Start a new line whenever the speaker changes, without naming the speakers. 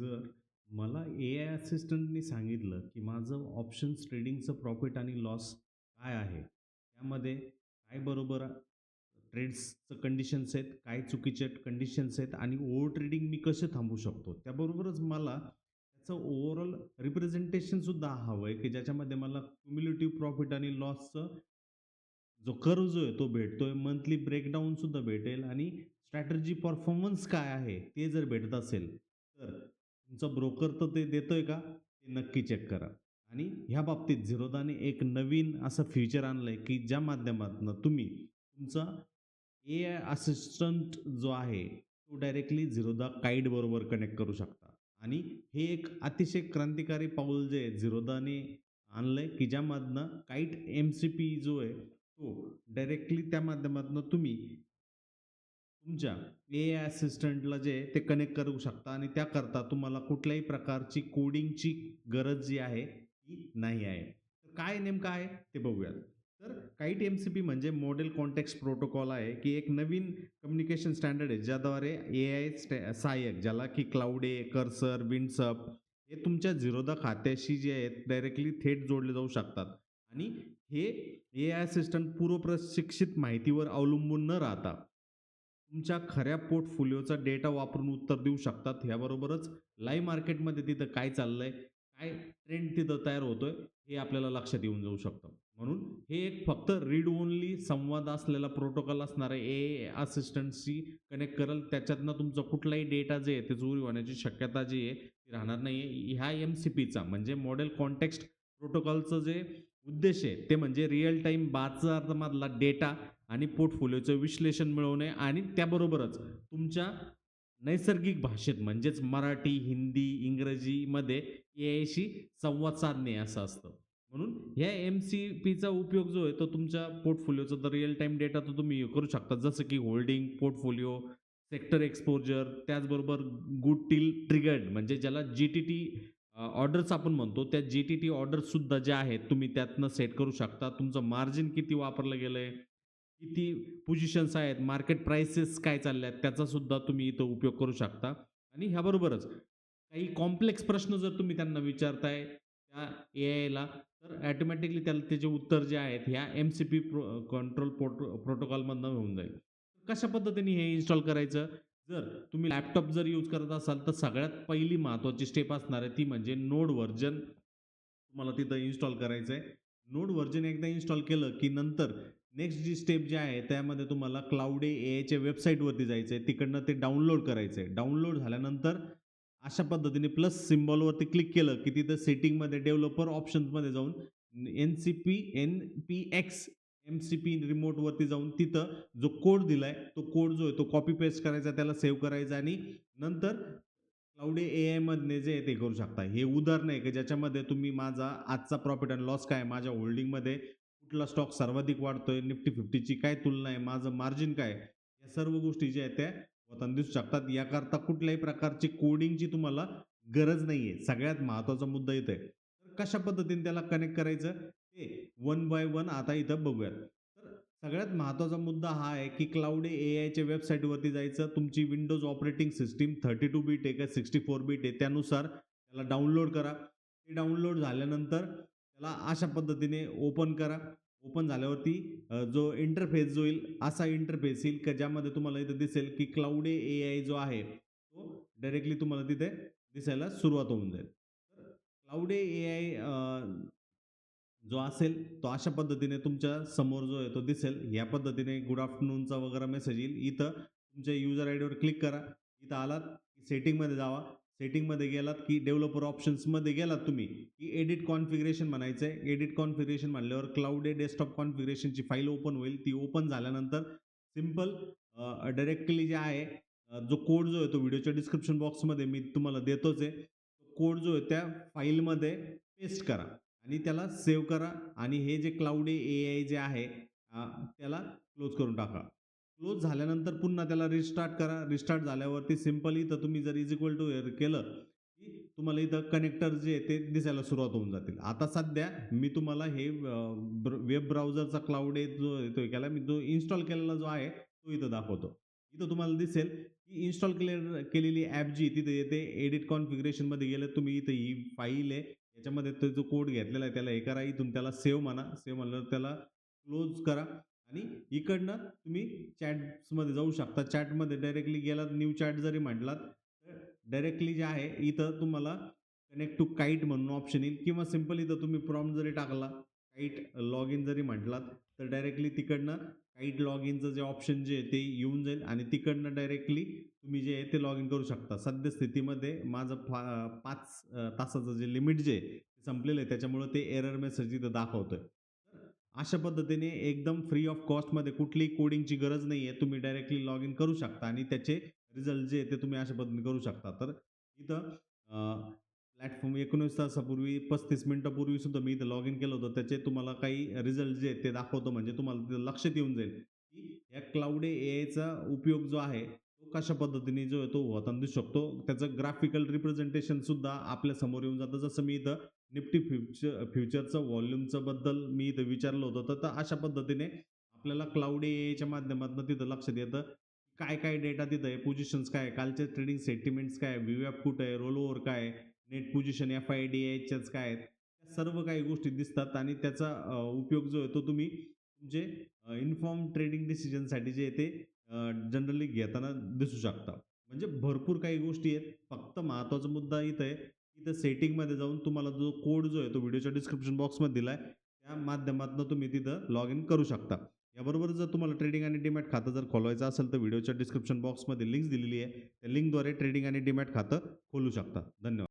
जर मला ए आय असिस्टंटनी सांगितलं, की माझं ऑप्शन्स ट्रेडिंगचं प्रॉफिट आणि लॉस काय आहे? त्यामध्ये काय बरोबर ट्रेड्सचं कंडिशन्स आहेत, काय चुकीचे कंडिशन्स आहेत आणि ओव्हर ट्रेडिंग मी कसे थांबवू शकतो? त्याबरोबरच मला त्याचं ओव्हरऑल रिप्रेझेंटेशनसुद्धा हवं आहे, की ज्याच्यामध्ये मला क्युम्युलेटिव्ह प्रॉफिट आणि लॉसचं जो कर्व जो आहे तो भेटतो आहे मंथली ब्रेकडाऊनसुद्धा भेटेल आणि स्ट्रॅटेजी परफॉर्मन्स काय आहे? ते जर भेटत असेल, तर तुमचा ब्रोकर तर ते देतोय का? ते नक्की चेक करा. आणि ह्या बाबतीत झिरोदाने एक नवीन असं फीचर आणलंय, की ज्या माध्यमातून तुम्ही तुमचा ए आय असिस्टंट जो आहे, तो डायरेक्टली झिरोदा काईट बरोबर कनेक्ट करू शकता. आणि हे एक अतिशय क्रांतिकारी पाऊल जे आहे आणलं आणलंय, की ज्यामधनं काईट एम-सी-पी जो आहे, तो डायरेक्टली त्या माध्यमातून तुम्ही तुमच्या ए आय असिस्टंटला जे ते कनेक्ट करू शकता आणि त्याकरता तुम्हाला कुठल्याही प्रकारची कोडिंगची गरज जी आहे, ती नाही आहे. तर काय नेमकं आहे ते बघूयात. तर काईट एम-सी-पी म्हणजे मॉडेल कॉन्टॅक्ट प्रोटोकॉल आहे, की एक नवीन कम्युनिकेशन स्टँडर्ड आहे, ज्याद्वारे ए आय स्टॅ सहाय्यक ज्याला की क्लाउडे, कर्सर, विंडसअप हे तुमच्या झिरोदा खात्याशी जे आहेत डायरेक्टली थेट जोडले जाऊ शकतात. आणि हे ए आय असिस्टंट पूर्वप्रशिक्षित माहितीवर अवलंबून न राहता, तुमच्या खऱ्या पोर्टफोलिओचा डेटा वापरून उत्तर देऊ शकतात. याबरोबरच लाईव्ह मार्केटमध्ये तिथं काय चाललंय, काय ट्रेंड तिथं तयार होतोय, हे आपल्याला लक्षात येऊन जाऊ शकतं. म्हणून हे एक फक्त रीड ओन्ली संवाद असलेला प्रोटोकॉल असणार आहे. ए असिस्टंटशी कनेक्ट करेल. त्याच्यातनं तुमचा कुठलाही डेटा जे आहे ते चोरी होण्याची शक्यता जी आहे, ती राहणार नाही आहे. ह्या एम-सी-पीचा म्हणजे मॉडेल कॉन्टेक्स्ट प्रोटोकॉलचं जे उद्देश आहे, ते म्हणजे रिअल टाईम बाजारामधला डेटा आणि पोर्टफोलिओचं विश्लेषण मिळवणे आणि त्याबरोबरच तुमच्या नैसर्गिक भाषेत म्हणजेच मराठी, हिंदी, इंग्रजीमध्ये ए आयशी संवाद साधणे असं असतं. म्हणून ह्या एम-सी-पीचा उपयोग जो आहे, तो तुमच्या पोर्टफोलिओचा तर रिअल टाईम डेटा तर तुम्ही करू शकता. जसं की होल्डिंग, पोर्टफोलिओ, सेक्टर एक्सपोजर, त्याचबरोबर गुड टील ट्रिगर्ड म्हणजे ज्याला जी-टी-टी ऑर्डर्स आपण म्हणतो, त्या जी-टी-टी ऑर्डर्ससुद्धा ज्या आहेत, तुम्ही त्यातनं सेट करू शकता. तुमचं मार्जिन किती वापरलं गेलं आहे किती पोझिशन्स आहेत, मार्केट प्राइसेस काय चालल्या आहेत, त्याचासुद्धा तुम्ही इथं उपयोग करू शकता. आणि ह्याबरोबरच काही कॉम्प्लेक्स प्रश्न जर तुम्ही त्यांना विचारताय त्या ए आयला, तर ॲटोमॅटिकली त्याला त्याचे उत्तर जे आहेत, ह्या एम-सी-पी प्रो कंट्रोल प्रोटो प्रोटोकॉलमधनं होऊन जाईल. कशा पद्धतीने हे इन्स्टॉल करायचं? जर तुम्ही लॅपटॉप जर यूज करत असाल, तर सगळ्यात पहिली महत्त्वाची स्टेप असणार आहे, ती म्हणजे नोड व्हर्जन तुम्हाला तिथं इन्स्टॉल करायचं आहे. नोड व्हर्जन एकदा इन्स्टॉल केलं, की नंतर नेक्स्ट जी स्टेप जी आहे, त्यामध्ये तुम्हाला क्लाउडे ए आयच्या वेबसाईटवरती जायचं आहे. तिकडनं ते डाउनलोड करायचं आहे. डाउनलोड झाल्यानंतर अशा पद्धतीने प्लस सिम्बॉलवरती क्लिक केलं, की तिथं सेटिंगमध्ये डेव्हलपर ऑप्शन्समध्ये जाऊन N C P N P X NCP MCP रिमोटवरती जाऊन तिथं जो कोड दिलाय, तो कोड जो आहे तो कॉपी पेस्ट करायचा, त्याला सेव्ह करायचा आणि नंतर क्लाउडे ए आयमधले जे आहे ते करू शकता. हे उदाहरण आहे, की ज्याच्यामध्ये तुम्ही माझा आजचा प्रॉफिट अँड लॉस काय माझ्या होल्डिंगमध्ये कुठला स्टॉक सर्वाधिक वाढतोय, निफ्टी फिफ्टीची काय तुलना आहे, माझं मार्जिन काय या सर्व गोष्टी ज्या आहेत त्या होताना दिसू शकतात. याकरता कुठल्याही प्रकारची कोडिंगची तुम्हाला गरज नाही आहे. सगळ्यात महत्त्वाचा मुद्दा इथं आहे. कशा पद्धतीने त्याला कनेक्ट करायचं, ते वन बाय वन आता इथं बघूयात. तर सगळ्यात महत्त्वाचा मुद्दा हा आहे, की क्लाउडे ए आयच्या वेबसाईटवरती जायचं. तुमची Windows operating system thirty two bit आहे का 64 बिट आहे, त्यानुसार त्याला डाउनलोड करा. ते डाउनलोड झाल्यानंतर त्याला अशा पद्धतीने ओपन करा. ओपन झाल्यावरती जो इंटरफेस जो येईल, असा इंटरफेस येईल, की ज्यामध्ये तुम्हाला इथं दिसेल, की क्लाउडे ए आय जो आहे, तो डायरेक्टली तुम्हाला तिथे दिसायला सुरुवात होऊन जाईल. तर क्लाउडे ए आय जो असेल, तो अशा पद्धतीने तुमच्यासमोर जो आहे तो दिसेल. या पद्धतीने गुड आफ्टरनूनचा वगैरे मेसेज येईल. इथं तुमच्या युजर आयडीवर क्लिक करा. इथं आलात, की सेटिंगमध्ये जावा. सेटिंगमध्ये गेलात, की डेव्हलपर ऑप्शन्समध्ये गेलात तुम्ही, की एडिट कॉन्फिगरेशन म्हणायचं आहे. एडिट कॉन्फिगरेशन म्हणल्यावर क्लाउडे डेस्कटॉप कॉन्फिगरेशनची फाईल ओपन होईल. ती ओपन झाल्यानंतर सिंपल डायरेक्टली जे आहे, जो कोड जो आहे तो व्हिडिओच्या डिस्क्रिप्शन बॉक्समध्ये मी तुम्हाला देतोच आहे. कोड जो आहे त्या फाईलमध्ये पेस्ट करा आणि त्याला सेव्ह करा आणि हे जे क्लाउडे ए आय जे आहे, त्याला क्लोज करून टाका. क्लोज झाल्यानंतर पुन्हा त्याला रिस्टार्ट करा. रिस्टार्ट झाल्यावरती सिंपल इथं तुम्ही जर इज इक्वल टू केलं, की तुम्हाला इथं कनेक्टर जे आहे ते दिसायला सुरुवात होऊन जातील. आता सध्या मी तुम्हाला हे वेब ब्राउझरचा क्लाउडे जो येतोय, केला मी जो इन्स्टॉल केलेला जो आहे, तो इथं दाखवतो. इथं तुम्हाला दिसेल ती इन्स्टॉल केले केलेली ॲप जी तिथे येते एडिट कॉन्फिगरेशनमध्ये गेलं तुम्ही इथं ही फाईल आहे याच्यामध्ये तो जो कोड घेतलेला आहे त्याला हे करा इथून त्याला सेव्ह म्हणा सेव्ह म्हणलं त्याला क्लोज करा आणि इकडनं तुम्ही चॅट्समध्ये जाऊ शकता. चॅटमध्ये डायरेक्टली गेलात न्यू चॅट जरी म्हटलात तर डायरेक्टली जे आहे इथं तुम्हाला कनेक्ट टू काईट म्हणून ऑप्शन येईल किंवा सिंपल इथं तुम्ही प्रॉम्प्ट जरी टाकला काईट लॉग इन जरी म्हटलात तर डायरेक्टली तिकडनं गाईड लॉग इनचं जे ऑप्शन जे आहे ते येऊन जाईल आणि तिकडनं डायरेक्टली तुम्ही जे आहे ते लॉग इन करू शकता. सद्यस्थितीमध्ये माझं फा पाच तासाचं जे लिमिट जे आहे ते संपलेलं आहे. त्याच्यामुळं ते एरर मेसेज इथं दाखवतोय. अशा पद्धतीने एकदम फ्री ऑफ कॉस्टमध्ये कुठलीही कोडिंगची गरज नाही आहे. तुम्ही डायरेक्टली लॉग इन करू शकता आणि त्याचे रिझल्ट जे आहे ते तुम्ही अशा पद्धतीने करू शकता. तर इथं प्लॅटफॉर्म एकोणीस तासापूर्वी पस्तीस मिनिटापूर्वी सुद्धा मी इथं लॉग इन केलं होतं. त्याचे तुम्हाला काही रिझल्ट जे आहेत ते दाखवतो म्हणजे तुम्हाला तिथं लक्षात येऊन जाईल की या क्लाउड ए आयचा उपयोग जो आहे तो कशा पद्धतीने जो आहे तो होताना दिसू शकतो. त्याचं ग्राफिकल रिप्रेझेंटेशन सुद्धा आपल्यासमोर येऊन जातं. जसं मी इथं निफ्टी फ्युचर फ्युचरचं व्हॉल्यूमचं बद्दल मी इथं विचारलं होतं तर- तर अशा पद्धतीने आपल्याला क्लाउड एच्या माध्यमातून तिथं लक्षात येतं. काय काय डेटा तिथं आहे पोझिशन्स काय आहे, कालचे ट्रेडिंग सेंटिमेंट्स काय व्ह्यू एफ कुठं आहे रोल ओव्हर काय आहे, net position F I D एचच काय आहेत त्या सर्व काही गोष्टी दिसतात आणि त्याचा उपयोग जो आहे तो तुम्ही तुमचे इन्फॉर्म ट्रेडिंग डिसिजनसाठी जे ते जनरली घेताना दिसू शकता. म्हणजे भरपूर काही गोष्टी आहेत. फक्त महत्त्वाचा मुद्दा इथं आहे इथं सेटिंगमध्ये जाऊन तुम्हाला जो कोड जो आहे तो व्हिडिओच्या डिस्क्रिप्शन बॉक्समध्ये दिला आहे त्या माध्यमातून तुम्ही तिथं लॉग इन करू शकता. याबरोबर जर तुम्हाला ट्रेडिंग आणि डिमॅट खातं जर खोलवायचं असेल तर व्हिडिओच्या डिस्क्रिप्शन बॉक्समध्ये लिंक्स दिलेली आहे. त्या लिंकद्वारे ट्रेडिंग आणि डीमॅट खातं खोलू शकता. धन्यवाद.